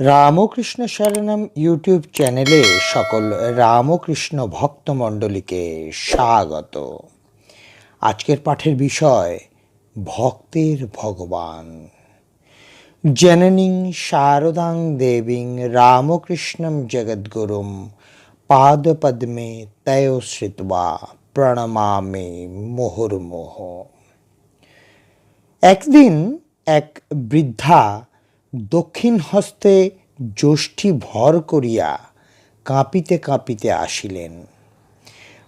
Ramakrishna শরণম YouTube চ্যানেলে সকল রামকৃষ্ণ ভক্তমণ্ডলীকে স্বাগত। আজকের পাঠের বিষয়, ভক্তের ভগবান। জননীং শারদাং দেবীং রামকৃষ্ণম জগদ্গুরুম পাদপদ্মে তয় শ্রিত্বা প্রণমামে মুহুর্মুহ। একদিন এক বৃদ্ধা দক্ষিণ হস্তে যষ্ঠী ভর করিয়া কাঁপিতে কাঁপিতে আসিলেন।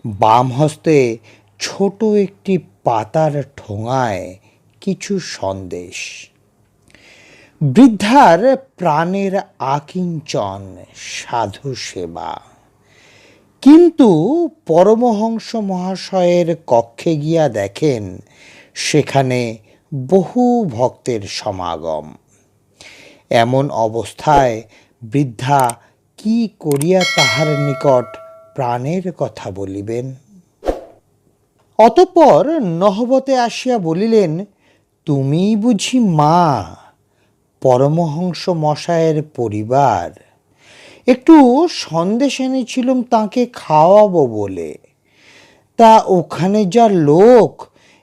বাম হস্তে ছোট একটি পাতার ঠোঙায় কিছু সন্দেশ। বৃদ্ধার প্রাণের আকিঞ্চন সাধু সেবা। কিন্তু পরমহংস মহাশয়ের কক্ষে গিয়া দেখেন, সেখানে বহু ভক্তের সমাগম। এমন অবস্থায় বৃদ্ধা কি করিয়া তাহার নিকট প্রাণের কথা বলিবেন? অতঃপর নহবতে আসিয়া বলিলেন, তুমি বুঝি মা, পরমহংস মশায়ের পরিবার। একটু সন্দেশ এনেছিলাম তাকে খাওয়াবো বলে। তা ওখানে যা লোক,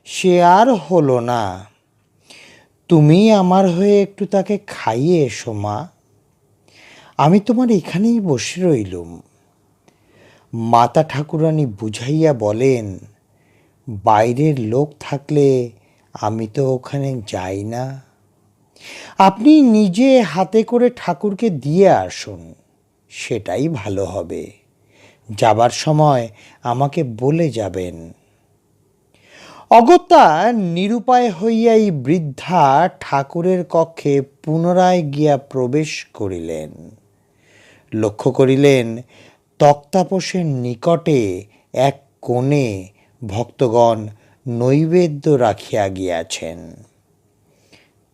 সে আর হলো না। তুমি আমার হয়ে একটু তাকে খাইয়ে এসো, মা। আমি তোমার এখানেই বসে রইলুম। মাতা ঠাকুরানী বুঝাইয়া বলেন, বাইরের লোক থাকলে আমি তো ওখানে যাই না। আপনি নিজে হাতে করে ঠাকুরকে দিয়ে আসুন, সেটাই ভালো হবে। যাবার সময় আমাকে বলে যাবেন। অগত্যা নিরুপায় হইয়াই বৃদ্ধা ঠাকুরের কক্ষে পুনরায় গিয়া প্রবেশ করিলেন। লক্ষ্য করিলেন তক্তাপোষের নিকটে এক কোণে ভক্তগণ নৈবেদ্য রাখিয়া গিয়াছেন।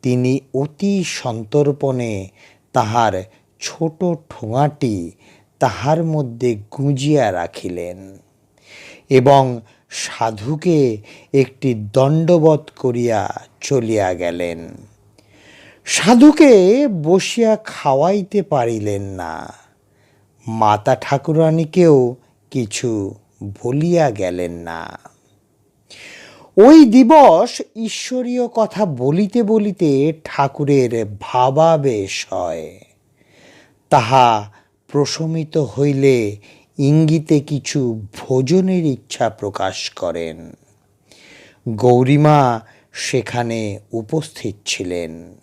তিনি অতি সন্তর্পণে তাহার ছোট ঠোঙাটি তাহার মধ্যে গুঁজিয়া রাখিলেন এবং সাধুকে একটি দণ্ডবধ করিয়া চলিয়া গেলেন। সাধুকে বসিয়া খাওয়াইতে পারিলেন না। মাতা ঠাকুরানীকেও কিছু বলিয়া গেলেন না। ওই দিবস ঈশ্বরীয় কথা বলিতে বলিতে ঠাকুরের ভাবাবেশ হয়। তাহা প্রশমিত হইলে ইঙ্গিতে কিছু ভোজনের ইচ্ছা প্রকাশ করেন। গৌরীমা সেখানে উপস্থিত ছিলেন।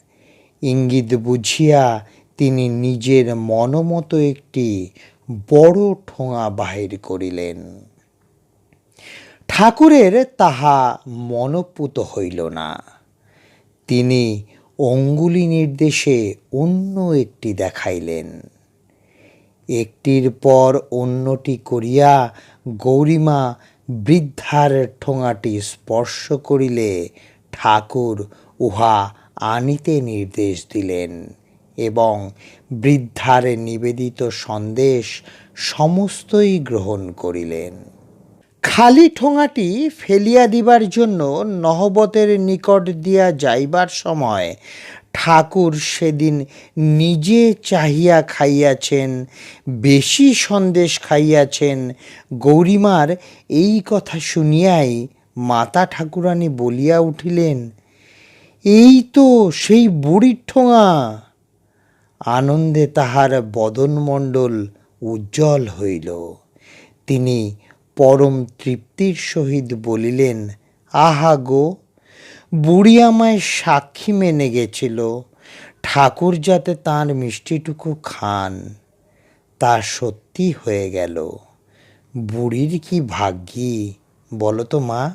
ইঙ্গিত বুঝিয়া তিনি নিজের মনমতো একটি বড় ঠোঙা বাহির করিলেন। ঠাকুরের তাহা মনপুত হইল না। তিনি অঙ্গুলি নির্দেশে অন্য একটি দেখাইলেন। একটির পর অন্যটি করিয়া গৌরীমা বৃদ্ধার ঠোঙাটি স্পর্শ করিলে ঠাকুর উহা আনিতে নির্দেশ দিলেন এবং বৃদ্ধার নিবেদিত সন্দেশ সমস্তই গ্রহণ করিলেন। খালি ঠোঙাটি ফেলিয়া দিবার জন্য নহবতের নিকট দিয়া যাইবার সময় ঠাকুর সেদিন নিজে চাহিয়া খাইয়াছেন, বেশি সন্দেশ খাইয়াছেন। গৌরীমার এই কথা শুনিয়াই মাতা ঠাকুরানী বলিয়া উঠিলেন, এই তো সেই বুড়ির ঠোঙা। আনন্দে তাহার বদনমণ্ডল উজ্জ্বল হইল। তিনি পরম তৃপ্তির সহিত বলিলেন, আহা গো বুড়ি আমায় সাক্ষী মেনে গেছিল, ঠাকুর যাতে তাঁর মিষ্টিটুকু খান, তা সত্যি হয়ে গেল। বুড়ির কি ভাগ্যি বলো তো মা?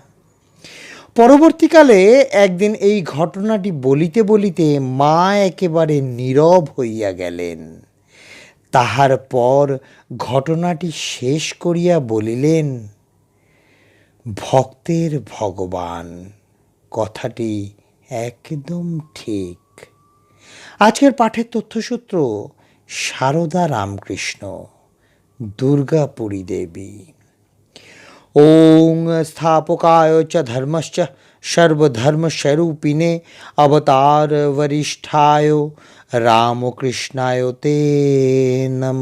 পরবর্তীকালে একদিন এই ঘটনাটি বলিতে বলিতে মা একেবারে নীরব হইয়া গেলেন। তাহার পর ঘটনাটি শেষ করিয়া বলিলেন, ভক্তের ভগবান কথাটি একদম ঠিক। আজকের পাঠের তথ্যসূত্র শারদা রামকৃষ্ণ, দুর্গাপুরী দেবী। ওং স্থাপকায় চ ধর্মশ্চ, সর্বধর্মস্বরূপিণে অবতার বরিষ্ঠায়, রামকৃষ্ণায় তে নম।